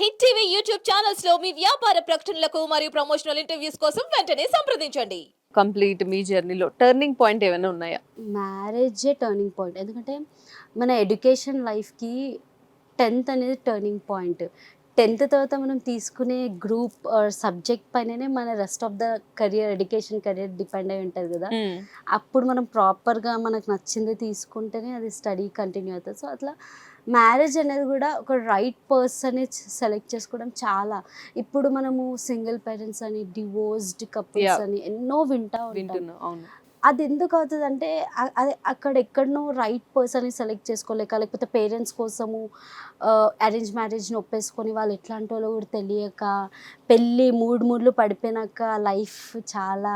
Hit TV YouTube ఛానల్స్లో మీ వ్యాపార ప్రకటనలకు మరియు ప్రమోషనల్ ఇంటర్వ్యూస్ కోసం వెంటనే సంప్రదించండి. కంప్లీట్ మీ జర్నీలో టర్నింగ్ పాయింట్ ఏమైనా ఉన్నాయా? మ్యారేజే టర్నింగ్ పాయింట్. ఎందుకంటే మన ఎడ్యుకేషన్ లైఫ్కి టెన్త్ అనేది టర్నింగ్ పాయింట్. టెన్త్ తర్వాత మనం తీసుకునే గ్రూప్ సబ్జెక్ట్ పైననే మన rest of the career education career depend అయి ఉంటుంది కదా. అప్పుడు మనం ప్రాపర్గా మనకు నచ్చింది తీసుకుంటేనే అది స్టడీ కంటిన్యూ అవుతుంది. సో అట్లా మ్యారేజ్ అనేది కూడా ఒక రైట్ పర్సన్ సెలెక్ట్ చేసుకోవడం చాలా. ఇప్పుడు మనము సింగిల్ పేరెంట్స్ అని డివోర్స్డ్ కపుల్స్. అని ఎన్నో వింటా ఉంటాం. అది ఎందుకు అవుతుంది అంటే అ- అది అక్కడ ఎక్కడనో రైట్ పర్సన్ని సెలెక్ట్ చేసుకోలేక లేకపోతే పేరెంట్స్ కోసము అరేంజ్ మ్యారేజ్ని ఒప్పేసుకొని వాళ్ళు ఎట్లాంటి వాళ్ళు కూడా తెలియక పెళ్ళి మూడు మూడ్లు పడిపోయినాక లైఫ్ చాలా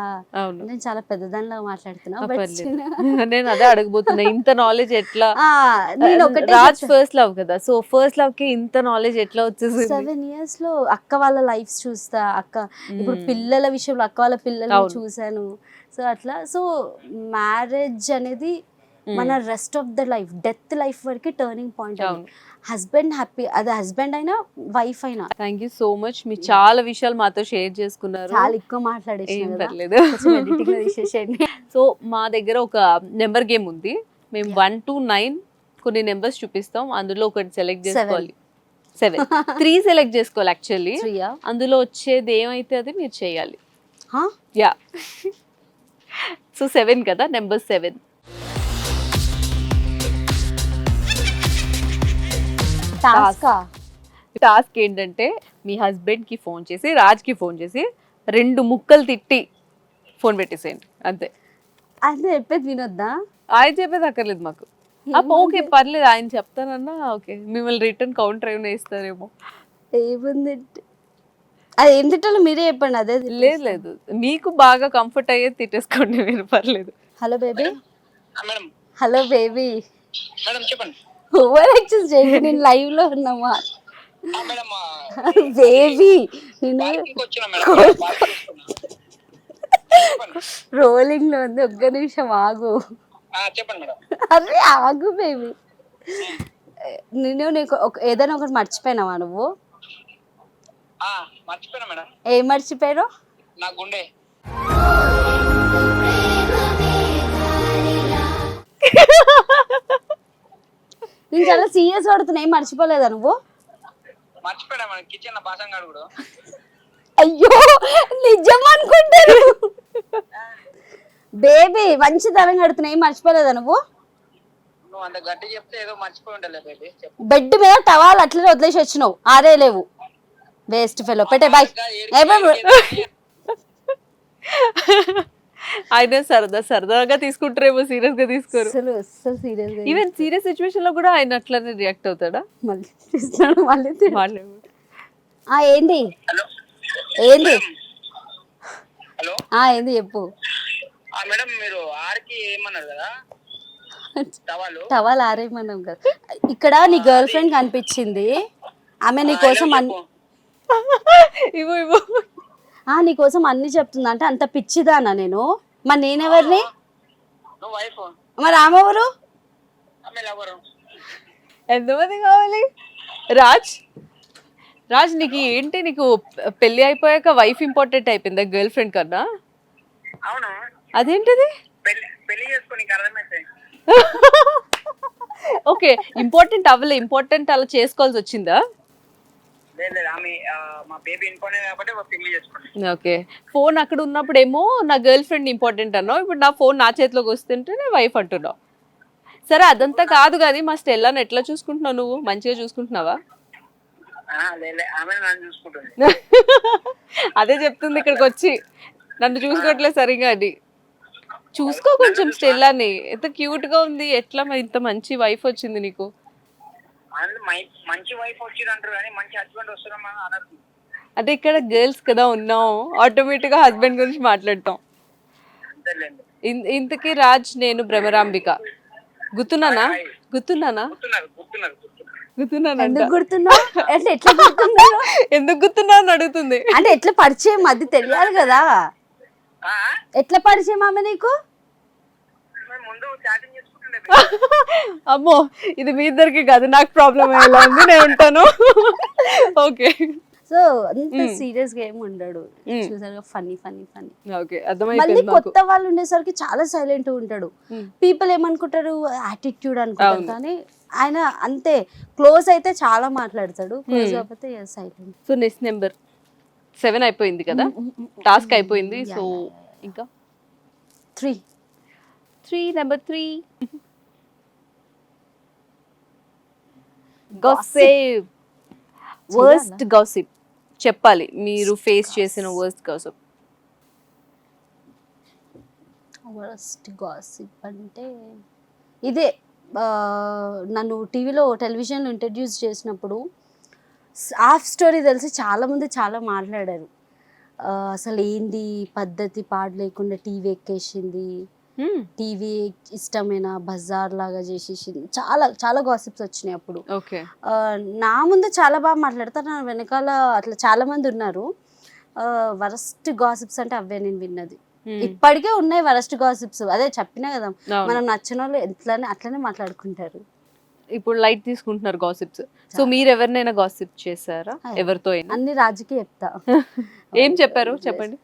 నేను చాలా పెద్దదానిలా మాట్లాడుతున్నా నేను అదే అడగబోతున్నా ఇంత నాలెడ్జ్ ఎట్లా? నేను ఒకటే రాజ్ ఫస్ట్ లవ్ కదా సో ఫస్ట్ లవ్కి ఇంత నాలెడ్జ్ ఎట్లా వచ్చేసింది? సెవెన్ ఇయర్స్లో అక్క వాళ్ళ లైఫ్ చూస్తా అక్క ఇప్పుడు. పిల్లల విషయంలో అక్క వాళ్ళ పిల్లల్ని అవును. సో అట్లా. సో మ్యారేజ్ అనేది. మన rest of the life death life వరకు టర్నింగ్ పాయింట్ హస్బెండ్ హ్యాపీ అది హస్బెండ్ అయినా వైఫ్ అయినా. థ్యాంక్ యూ సో మచ్ మీరు చాలా విషయాలు మాతో షేర్ చేసుకున్నారు. చాలా ఎక్కువ మాట్లాడేసి సో మా దగ్గర ఒక నెంబర్ గేమ్ ఉంది. మేము వన్ టు నైన్ కొన్ని నెంబర్స్ చూపిస్తాం. అందులో ఒకటి సెలెక్ట్ చేసుకోవాలి. సెవెన్ త్రీ సెలెక్ట్ చేసుకోవాలి యాక్చువల్లీ అందులో వచ్చేది ఏమైతే అది మీరు చేయాలి. యా సో సెవెన్ కదా నెంబర్ సెవెన్ టాస్కా టాస్క్ ఏంటంటే మీ హస్బెండ్కి ఫోన్ చేసి రాజ్కి ఫోన్ చేసి రెండు ముక్కలు తిట్టి ఫోన్ పెట్టేసేయండి. అంతే. అంటే చెప్పేది వినొద్దా? ఆయన చెప్పేది అక్కర్లేదు మాకు. ఓకే పర్లేదు ఆయన చెప్తానన్నా ఓకే. మిమ్మల్ని రిటర్న్ కౌంటర్ ఏమైనా ఇస్తారేమో. ఏముంది? అది ఏం తిట్టాలో మీరే చెప్పండి అదే లేదు లేదు. మీకు బాగా కంఫర్ట్ అయ్యేది తిట్టేసుకోండి మీరు పర్లేదు. Hello baby. ఆ, మేడం. Hello baby. మేడం చెప్పండి. ఓవర్ యాక్షన్ చేయకు నేను లైవ్లో ఉన్నామా? బేబీ నేను రోలింగ్లో ఉంది ఒక్క నిమిషం ఆగు. ఆ, చెప్పండి మేడం. అరే ఆగు బేబీ. నేను నీకు ఒక ఏదైనా ఒకటి మర్చిపోయినావా నువ్వు? మర్చిపోయినా మేడం. ఏం మర్చిపోయావు నా గుండె. నేను చాలా సీరియస్ పడుతున్నా ఏం మర్చిపోలేదా నువ్వు? మర్చిపోయినా మేడం కిచెన్ బాసం గాడు కూడా. అయ్యో నిజం అనుకుంటాను బేబీ మంచి తరం కడుతున్నా ఏం మర్చిపోలేదా నువ్వు? నువ్వు అంత గట్టి చెప్తే ఏదో మర్చిపోయి ఉండలే బేబీ చెప్పు. బెడ్ మీద టవాల్ అట్లనే వదిలేసి వచ్చినావు ఆరే లేవు వేస్ట్ ఫెలో. పెట్టే బాయ్. ఆయన సరదా సరదాగా తీసుకుంటారేమో సీరియస్గా తీసుకోరు అసలు అసలు సీరియస్ ఈవెన్ సీరియస్ సిచ్యువేషన్లో కూడా ఆయన అట్లనే రియాక్ట్ అవుతాడా? మళ్ళీ తీస్తున్నాడు మళ్ళీ ఆ ఏంది? హలో? ఏంది? హలో? ఆ ఏంది చెప్పు. ఆ మేడం మీరు ఆర్కి ఏమన్నారు కదా? టవాలు? టవాల్ ఆరేయమన్నాం కదా. ఇక్కడ నీ గర్ల్ ఫ్రెండ్ కనిపించింది. ఆమె నీ కోసం అన్ని ఇవ్వు ఇవ్వు. ఆ నీ కోసం అన్ని చెప్తుంది అంటే అంత పిచ్చిదానా నేను? మరి నేనెవరిని? మరి ఆమె ఎవరు? ఆమె లవరు ఎంతమంది కావాలి? రాజ్? రాజ్ నీకు ఏంటి? నీకు పెళ్ళి అయిపోయాక వైఫ్ ఇంపార్టెంట్ అయిపోయిందా గర్ల్ ఫ్రెండ్ కన్నా? అవును? అదేంటిది? పెళ్ళి పెళ్ళి చేసుకొని అర్థమైతే. ఓకే ఇంపార్టెంట్ అవ్వలే. ఇంపార్టెంట్ అలా చేసుకోవాల్సి వచ్చిందా? ఓకే. ఫోన్ అక్కడ ఉన్నప్పుడేమో నా గర్ల్ ఫ్రెండ్ ఇంపార్టెంట్ అన్నావు ఇప్పుడు నా ఫోన్ నా చేతిలోకి వస్తుంటే నేను వైఫ్ అంటున్నావు. సరే అదంతా కాదు కానీ మా స్టెల్లాని ఎట్లా చూసుకుంటున్నావు నువ్వు? మంచిగా చూసుకుంటున్నావా? అదే చెప్తుంది ఇక్కడికి వచ్చి నన్ను చూసుకోవట్లేదు సరిగా అని చూసుకో కొంచెం స్టెల్లాని. ఎంత క్యూట్గా ఉంది ఎట్లా ఇంత మంచి వైఫ్ వచ్చింది నీకు? మంచి వైఫ్ వచ్చింది అంటారు కానీ మంచి హస్బెండ్ వస్తున్నామా అనరు అంటే ఇక్కడ గర్ల్స్ కదా ఉన్నాం ఆటోమేటిక్గా హస్బెండ్ గురించి మాట్లాడతాం. ఇంతకీ రాజ్ నేను భ్రమరాంబిక. గుర్తున్నానా? గుర్తున్నానా? ఎందుకు గుర్తున్నా అని అడుగుతుంది. అంటే ఎట్లా పరిచయం? అది తెలియాలి కదా. ఆ? ఎట్లా పరిచయం ఆమె నీకు? ముందు చాటింగ్ అమ్మో ఇది మీ ఇద్దరికి కాదు నాకు ప్రాబ్లం ఎలా ఉంది నేను ఉంటాను. ఓకే సో అంత. సీరియస్గా ఏమి ఉండడు. చూసారుగా ఫన్నీ ఫన్నీ ఫన్నీ ఓకే మళ్ళీ కొత్త వాళ్ళు ఉండేసరికి చాలా సైలెంట్ ఉంటాడు. పీపుల్ ఏమనుకుంటారు? యాటిట్యూడ్ అనుకుంటారు. కానీ ఆయన అంతే క్లోజ్ అయితే చాలా మాట్లాడతాడు. Close Mm. కాకపోతే silent so next number seven అయిపోయింది కదా? టాస్క్ అయిపోయింది. సో ఇంకా? Three three number three gossip worst gossip చెప్పాలి. మీరు ఫేస్ చేసిన వర్స్ట్ గాసిప్ వరస్ట్ గాసిప్ అంటే ఇదే నన్ను టీవీలో టెలివిజన్లో ఇంట్రడ్యూస్ చేసినప్పుడు హాఫ్ స్టోరీ తెలిసి చాలామంది చాలా మాట్లాడారు. అసలు ఏంది పద్ధతి పాడు లేకుండా టీవీ ఎక్కేసింది? టీవీ ఇష్టమైన బజార్ లాగా చేసేసింది చాలా చాలా గాసిప్స్ వచ్చినాయి అప్పుడు. నా ముందు చాలా బాగా మాట్లాడతారు. నా వెనకాల అట్లా చాలా మంది ఉన్నారు. వరస్ట్ గాసిప్స్ అంటే అవే నేను విన్నది. ఇప్పటికే ఉన్నాయి వరస్ట్ గాసిప్స్ అదే చెప్పినా కదా మనం నచ్చిన వాళ్ళు ఎట్లానే అట్లనే మాట్లాడుకుంటారు. ఇప్పుడు లైట్ తీసుకుంటున్నారు గాసిప్స్ సో మీరు ఎవరినైనా గాసిప్ చేశారా. ఎవరితో అన్ని రాజుకి చెప్తా. ఏం చెప్పారు? చెప్పండి.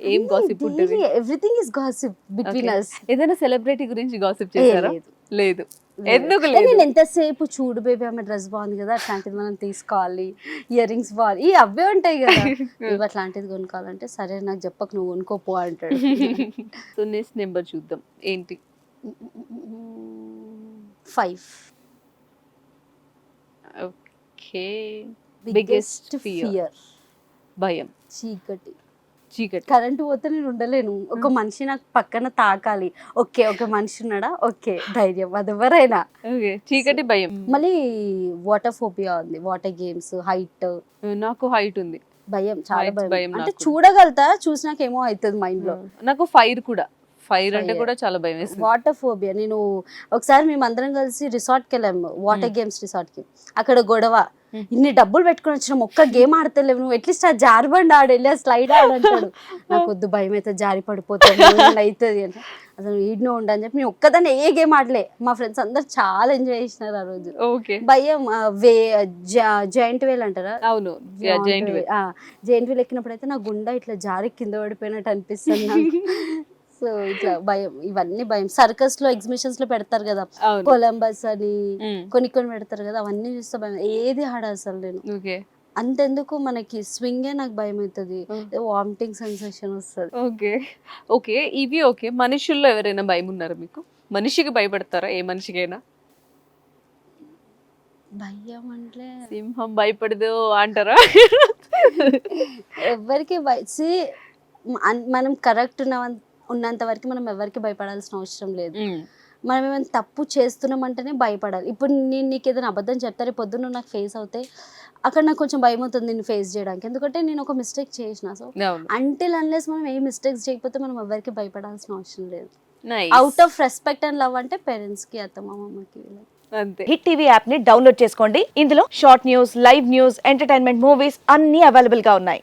ఏం గాసిప్ ఉంటుంది? Everything is gossip between. Us ఏదైనా సెలబ్రిటీ గురించి గాసిప్ చేశారా? లేదు. ఎందుకు నేను లేదు? ఎంతసేపు చూడు బేబీ ఆమె డ్రెస్ బాగుంది కదా అట్లాంటిది మనం తీసుకోవాలి. ఇయర్ రింగ్స్ బాగుంది. ఈ అవే ఉంటాయి కదా. ఇవి అట్లాంటిది కొనుక్కోవాలంటే సరే నాకు చెప్పకు నువ్వు కొనుక్కోపో అంటాడు. సో నెక్స్ట్ నెంబర్ చూద్దాం. ఏంటి? Five okay biggest. ఫియర్ భయం. చీకటి. చీకటి. కరెంటు పోతే నేను ఉండలేను. ఒక మనిషి నాకు పక్కన తాకాలి. ఓకే ఒక మనిషి ఉన్నాడా? ఓకే ధైర్యం. అది ఎవరైనా చీకటి భయం. మళ్ళీ వాటర్ ఫోబియా ఉంది. Water games height. నాకు హైట్ ఉంది. భయం చాలా భయం. అంటే. చూడగలుగుతా చూసినాక ఏమో అవుతుంది మైండ్లో నాకు ఫైర్ కూడా. ఫైర్ అంటే. కూడా చాలా భయం వేస్తుంది వాటర్ ఫోబియా నేను ఒకసారి మేము అందరం కలిసి రిసార్ట్కి వెళ్ళాము వాటర్ గేమ్స్ రిసార్ట్కి అక్కడ గొడవ. ఇన్ని డబ్బులు పెట్టుకుని వచ్చిన ఒక్క గేమ్ ఆడతలేవు నువ్వు. ఎట్లీస్ట్ ఆ జారిబండి ఆడు వెళ్ళి స్లైడ్ ఆడంటాడు. నాకు వద్దు భయం అయితే జారి పడిపోతాను ఏమైనా అవుతుంది అంటే అసలు ఈడ్నో ఉండని చెప్పి నేను ఒక్కదాన్ని ఏ గేమ్ ఆడలే. మా ఫ్రెండ్స్ అందరు చాలా ఎంజాయ్ చేసినారు ఆ రోజు. భయం వే జాయింట్ వేల్ అంటారా? అవును. జైంట్ వీల్ ఎక్కినప్పుడు అయితే నా గుండె ఇట్లా జారి కింద పడిపోయినట్టు అనిపిస్తుంది నాకు. సో ఇట్లా భయం ఇవన్నీ భయం. సర్కస్లో ఎగ్జిబిషన్స్లో పెడతారు కదా. కొలంబస్ అని. కొన్ని కొన్ని పెడతారు కదా అవన్నీ చూస్తే భయం. ఏది ఆడ అసలు నేను. ఓకే. అంతెందుకు మనకి స్వింగే నాకు భయం అవుతుంది. వామిటింగ్ సెన్సేషన్ వస్తుంది. ఓకే. ఓకే ఇవి ఓకే. మనుషుల్లో ఎవరైనా భయం ఉన్నారా మీకు? మనిషికి భయపడతారా? ఏ మనిషికైనా? భయం అంటే సింహం భయపడదు అంటారా? ఎవరికి మనం కరెక్ట్ ఉన్న ఉన్నంత వరకు మనం ఎవరికి భయపడాల్సిన అవసరం లేదు. మనం ఏమైనా తప్పు చేస్తున్నామంటేనే భయపడాలి. ఇప్పుడు నేను నీకు ఏదైనా అబద్ధం చెప్తారే పొద్దున్న నాకు ఫేస్ అవుతే అక్కడ నాకు కొంచెం భయం అవుతుంది నేను ఫేస్ చేయడానికి. ఎందుకంటే నేను ఒక మిస్టేక్ చేసిన. సో అంటిల్ అన్లెస్ మనం ఏ మిస్టేక్స్ చేయకపోతే మనం ఎవరికి భయపడాల్సిన అవసరం లేదు. Out of respect and love అంటే పేరెంట్స్కి అత్తమ్మ. అంతే. హిట్ టీవీ యాప్ని డౌన్లోడ్ చేసుకోండి. ఇందులో short news live news entertainment movies అన్ని అవైలబుల్గా ఉన్నాయి.